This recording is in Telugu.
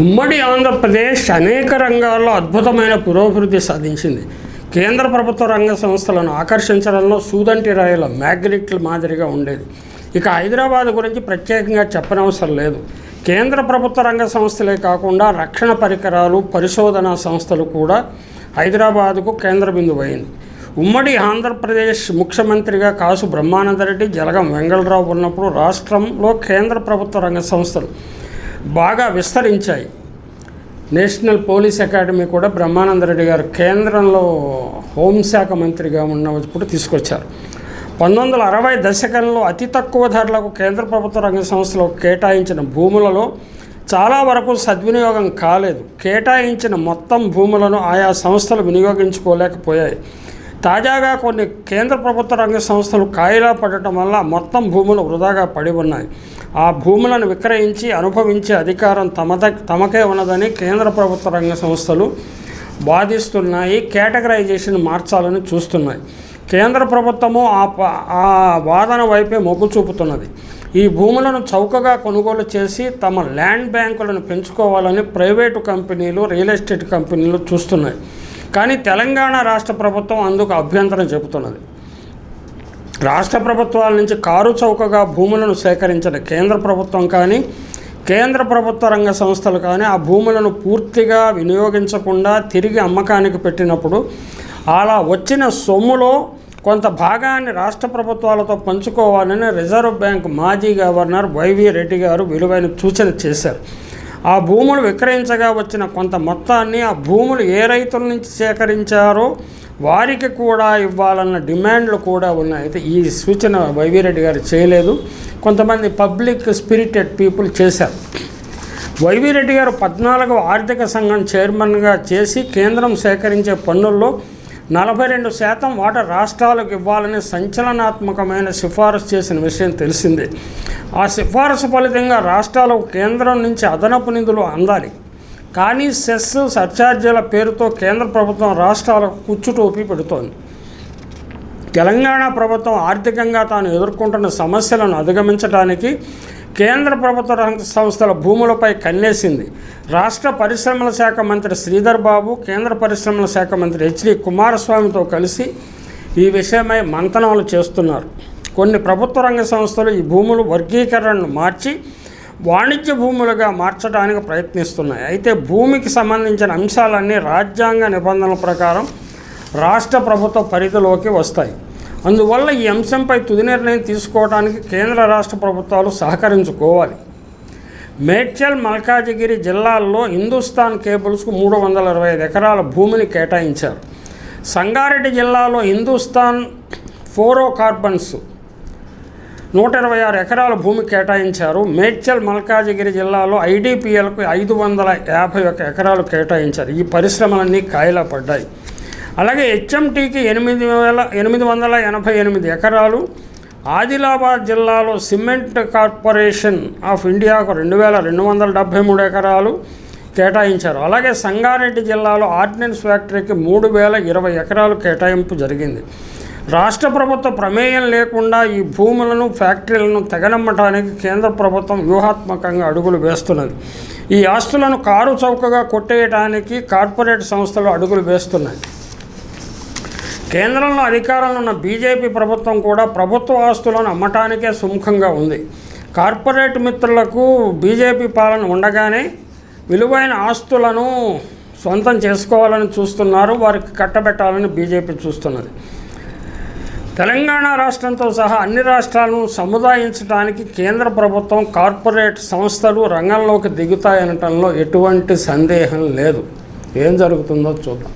ఉమ్మడి ఆంధ్రప్రదేశ్ అనేక రంగాల్లో అద్భుతమైన పురోభివృద్ధి సాధించింది. కేంద్ర ప్రభుత్వ రంగ సంస్థలను ఆకర్షించడంలో సూదంటి రాయల మ్యాగ్నెట్ల మాదిరిగా ఉండేది. ఇక హైదరాబాద్ గురించి ప్రత్యేకంగా చెప్పనవసరం లేదు. కేంద్ర ప్రభుత్వ రంగ సంస్థలే కాకుండా రక్షణ పరికరాలు పరిశోధనా సంస్థలు కూడా హైదరాబాదుకు కేంద్ర బిందువు అయింది. ఉమ్మడి ఆంధ్రప్రదేశ్ ముఖ్యమంత్రిగా కాసు బ్రహ్మానందరెడ్డి జలగం వెంగళరావు ఉన్నప్పుడు రాష్ట్రంలో కేంద్ర ప్రభుత్వ రంగ సంస్థలు బాగా విస్తరించాయి. నేషనల్ పోలీస్ అకాడమీ కూడా బ్రహ్మానందరెడ్డి గారు కేంద్రంలో హోంశాఖ మంత్రిగా ఉన్నప్పుడు తీసుకొచ్చారు. పంతొమ్మిది వందల అరవై దశకంలో అతి తక్కువ ధరలకు కేంద్ర ప్రభుత్వ రంగ సంస్థలు కేటాయించిన భూములలో చాలా వరకు సద్వినియోగం కాలేదు. కేటాయించిన మొత్తం భూములను ఆయా సంస్థలు వినియోగించుకోలేకపోయాయి. తాజాగా కొన్ని కేంద్ర ప్రభుత్వ రంగ సంస్థలు కాయిలా పడటం వల్ల మొత్తం భూములు వృధాగా పడి ఉన్నాయి. ఆ భూములను విక్రయించి అనుభవించే అధికారం తమద తమకే ఉన్నదని కేంద్ర ప్రభుత్వ రంగ సంస్థలు వాదిస్తున్నాయి. కేటగరైజేషన్ మార్చాలని చూస్తున్నాయి. కేంద్ర ప్రభుత్వము ఆ ఆ వాదన వైపే మొగ్గు చూపుతున్నది. ఈ భూములను చౌకగా కొనుగోలు చేసి తమ ల్యాండ్ బ్యాంకులను పెంచుకోవాలని ప్రైవేటు కంపెనీలు రియల్ ఎస్టేట్ కంపెనీలు చూస్తున్నాయి. కానీ తెలంగాణ రాష్ట్ర ప్రభుత్వం అందుకు అభ్యంతరం చెబుతున్నది. రాష్ట్ర ప్రభుత్వాల నుంచి కారు చౌకగా భూములను సేకరించిన కేంద్ర ప్రభుత్వం కానీ కేంద్ర ప్రభుత్వ రంగ సంస్థలు కానీ ఆ భూములను పూర్తిగా వినియోగించకుండా తిరిగి అమ్మకానికి పెట్టినప్పుడు అలా వచ్చిన సొమ్ములో కొంత భాగాన్ని రాష్ట్ర ప్రభుత్వాలతో పంచుకోవాలని రిజర్వ్ బ్యాంక్ మాజీ గవర్నర్ వైవి రెడ్డి గారు విలువైన సూచన చేశారు. ఆ భూములు విక్రయించగా వచ్చిన కొంత మొత్తాన్ని ఆ భూములు ఏ రైతుల నుంచి సేకరించారో వారికి కూడా ఇవ్వాలన్న డిమాండ్లు కూడా ఉన్నాయి. అయితే ఈ సూచన వైవిరెడ్డి గారు చేయలేదు. కొంతమంది పబ్లిక్ స్పిరిటెడ్ పీపుల్ చేశారు. వైవిరెడ్డి గారు పద్నాలుగవ ఆర్థిక సంఘం చైర్మన్గా చేసి కేంద్రం సేకరించే పన్నుల్లో నలభై రెండు శాతం వాటా రాష్ట్రాలకు ఇవ్వాలని సంచలనాత్మకమైన సిఫారసు చేసిన విషయం తెలిసిందే. ఆ సిఫారసు ఫలితంగా రాష్ట్రాలకు కేంద్రం నుంచి అదనపు నిధులు అందాలి. కానీ సెస్ సర్ఛార్జీల పేరుతో కేంద్ర ప్రభుత్వం రాష్ట్రాలకు కుచ్చుటోపి పెడుతోంది. తెలంగాణ ప్రభుత్వం ఆర్థికంగా తాను ఎదుర్కొంటున్న సమస్యలను అధిగమించడానికి కేంద్ర ప్రభుత్వ రంగ సంస్థల భూములపై కన్నేసింది. రాష్ట్ర పరిశ్రమల శాఖ మంత్రి శ్రీధర్ బాబు కేంద్ర పరిశ్రమల శాఖ మంత్రి హెచ్డి కుమారస్వామితో కలిసి ఈ విషయమై మంతనాలు చేస్తున్నారు. కొన్ని ప్రభుత్వ రంగ సంస్థలు ఈ భూములు వర్గీకరణను మార్చి వాణిజ్య భూములుగా మార్చడానికి ప్రయత్నిస్తున్నాయి. అయితే భూమికి సంబంధించిన అంశాలన్నీ రాజ్యాంగ నిబంధనల ప్రకారం రాష్ట్ర ప్రభుత్వ పరిధిలోకి వస్తాయి. అందువల్ల ఈ అంశంపై తుది నిర్ణయం తీసుకోవడానికి కేంద్ర రాష్ట్ర ప్రభుత్వాలు సహకరించుకోవాలి. మేడ్చల్ మల్కాజిగిరి జిల్లాల్లో హిందుస్థాన్ కేబుల్స్కు మూడు వందల ఇరవై ఐదు ఎకరాల భూమిని కేటాయించారు. సంగారెడ్డి జిల్లాలో హిందుస్థాన్ ఫోరో కార్బన్స్ నూట ఇరవై ఆరు ఎకరాల భూమి కేటాయించారు. మేడ్చల్ మల్కాజిగిరి జిల్లాలో ఐడిపిఎల్కు ఐదు వందల యాభై ఒక ఎకరాలు కేటాయించారు. ఈ పరిశ్రమలన్నీ కాయలా పడ్డాయి. అలాగే హెచ్ఎంటీకి ఎనిమిది వేల ఎనిమిది వందల ఎనభై ఎనిమిది ఎకరాలు ఆదిలాబాద్ జిల్లాలో సిమెంట్ కార్పొరేషన్ ఆఫ్ ఇండియాకు రెండు వేల రెండు వందల డెబ్భై మూడు ఎకరాలు కేటాయించారు. అలాగే సంగారెడ్డి జిల్లాలో ఆర్డినెన్స్ ఫ్యాక్టరీకి మూడు వేల ఇరవై ఎకరాలు కేటాయింపు జరిగింది. రాష్ట్ర ప్రభుత్వ ప్రమేయం లేకుండా ఈ భూములను ఫ్యాక్టరీలను తెగనమ్మటానికి కేంద్ర ప్రభుత్వం వ్యూహాత్మకంగా అడుగులు వేస్తున్నది. ఈ ఆస్తులను కారు చౌకగా కొట్టేయడానికి కార్పొరేట్ సంస్థలు అడుగులు వేస్తున్నాయి. కేంద్రంలో అధికారంలో ఉన్న బీజేపీ ప్రభుత్వం కూడా ప్రభుత్వ ఆస్తులను అమ్మటానికే సుముఖంగా ఉంది. కార్పొరేట్ మిత్రులకు బీజేపీ పాలన ఉండగానే విలువైన ఆస్తులను సొంతం చేసుకోవాలని చూస్తున్నారు వారికి కట్టబెట్టాలని బీజేపీ చూస్తున్నది. తెలంగాణ రాష్ట్రంతో సహా అన్ని రాష్ట్రాలను సముదాయించడానికి కేంద్ర ప్రభుత్వం కార్పొరేట్ సంస్థలు రంగంలోకి దిగుతాయనటంలో ఎటువంటి సందేహం లేదు. ఏం జరుగుతుందో చూద్దాం.